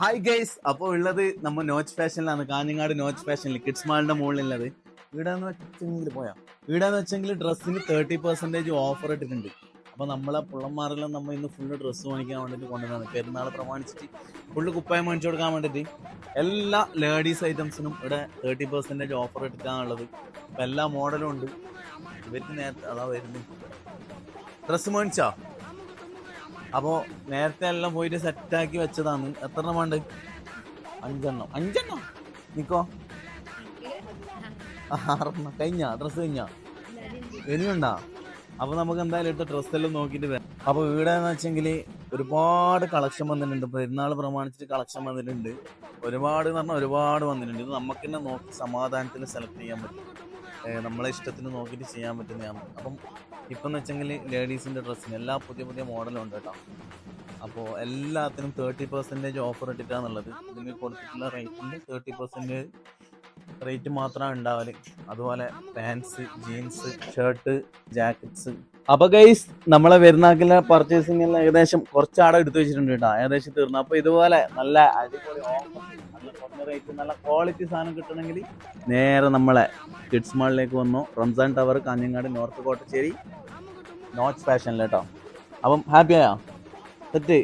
Hi guys അപ്പോൾ ഉള്ളത് നമ്മ നോച്ച് ഫാഷനിലാണ് കാഞ്ഞങ്ങാട് നോച്ച് ഫാഷനിൽ കിഡ്സ് മാളിന്റെ മുകളിലുള്ളത്. ഇവിടെ എന്ന് വെച്ചെങ്കിൽ പോയാ. ഇവിടെ എന്ന് വെച്ചെങ്കിൽ ഡ്രസ്സിന് തേർട്ടി പെർസെന്റേജ് ഓഫർ ഇട്ടിട്ടുണ്ട്. അപ്പൊ നമ്മളെ പുള്ളന്മാരെല്ലാം നമ്മൾ ഇന്ന് ഫുള്ള് ഡ്രസ്സ് മേടിക്കാൻ വേണ്ടിട്ട് കൊണ്ടുവന്നാണ് പെരുന്നാൾ പ്രമാണിച്ചിട്ട് ഫുള്ള് കുപ്പായം മേടിച്ചു കൊടുക്കാൻ വേണ്ടിയിട്ട് എല്ലാ ലേഡീസ് ഐറ്റംസിനും ഇവിടെ തേർട്ടി പെർസെന്റേജ് ഓഫർ ഇട്ടിട്ടാണുള്ളത് അപ്പൊ എല്ലാ മോഡലും ഉണ്ട്. ഇവർക്ക് നേരത്തെ അതാ വരുന്നു ഡ്രസ്സ് മേടിച്ചോ? അപ്പോ നേരത്തെ എല്ലാം പോയിട്ട് സെറ്റാക്കി വെച്ചതാണ്. എത്ര എണ്ണം അഞ്ചെണ്ണം. അഞ്ചെണ്ണം? നിക്കോ? ആറെണ്ണം. കഴിഞ്ഞ? ഡ്രസ്സ് കഴിഞ്ഞ? ഇനിയുണ്ടാ അപ്പൊ നമുക്ക് എന്തായാലും എടുത്ത ഡ്രസ്സെല്ലാം നോക്കിയിട്ട് വരാം. അപ്പൊ ഇവിടെ എന്ന് വെച്ചെങ്കിൽ ഒരുപാട് കളക്ഷൻ വന്നിട്ടുണ്ട്. പെരുന്നാൾ പ്രമാണിച്ചിട്ട് കളക്ഷൻ വന്നിട്ടുണ്ട്. ഒരുപാട് എന്ന് പറഞ്ഞാൽ ഒരുപാട് വന്നിട്ടുണ്ട്. ഇത് നമുക്ക് തന്നെ നോക്കി സമാധാനത്തിൽ സെലക്ട് ചെയ്യാൻ പറ്റും. നമ്മളെ ഇഷ്ടത്തിന് നോക്കിയിട്ട് ചെയ്യാൻ പറ്റുന്നതാണ്. അപ്പം ഇപ്പം എന്ന് വെച്ചെങ്കിൽ ലേഡീസിന്റെ ഡ്രസ്സിന് എല്ലാ പുതിയ പുതിയ മോഡലും ഉണ്ട് കേട്ടോ. അപ്പോൾ എല്ലാത്തിനും തേർട്ടി പെർസെന്റേജ് ഓഫർ ഇട്ടിട്ടാന്നുള്ളത്. നിങ്ങൾ കൊടുത്തിട്ടുള്ള റേറ്റിന്റെ തേർട്ടി പെർസെന്റേജ് റേറ്റ് മാത്രമാണ് ഉണ്ടാവൽ അതുപോലെ പാൻസ് ജീൻസ് ഷർട്ട് ജാക്കറ്റ്സ് അപ്പൊ ഗൈസ് നമ്മളെ പെരുന്നാക്കിലെ പർച്ചേസിംഗ് എല്ലാം ഏകദേശം കുറച്ചാടെ എടുത്തു വെച്ചിട്ടുണ്ട് കേട്ടോ. ഏകദേശം തീർന്നു. അപ്പൊ ഇതുപോലെ നല്ല അടിപൊളി ഓഫർ നല്ല കുറഞ്ഞ റേറ്റ് നല്ല ക്വാളിറ്റി സാധനം കിട്ടണമെങ്കിൽ നേരെ നമ്മളെ കിഡ്സ് മാളിലേക്ക് വന്നു. Ramzan tower Kanhangad north Kottacheri notch ഫാഷനിൽ കേട്ടോ അപ്പം ഹാപ്പിയായോ തെറ്റ്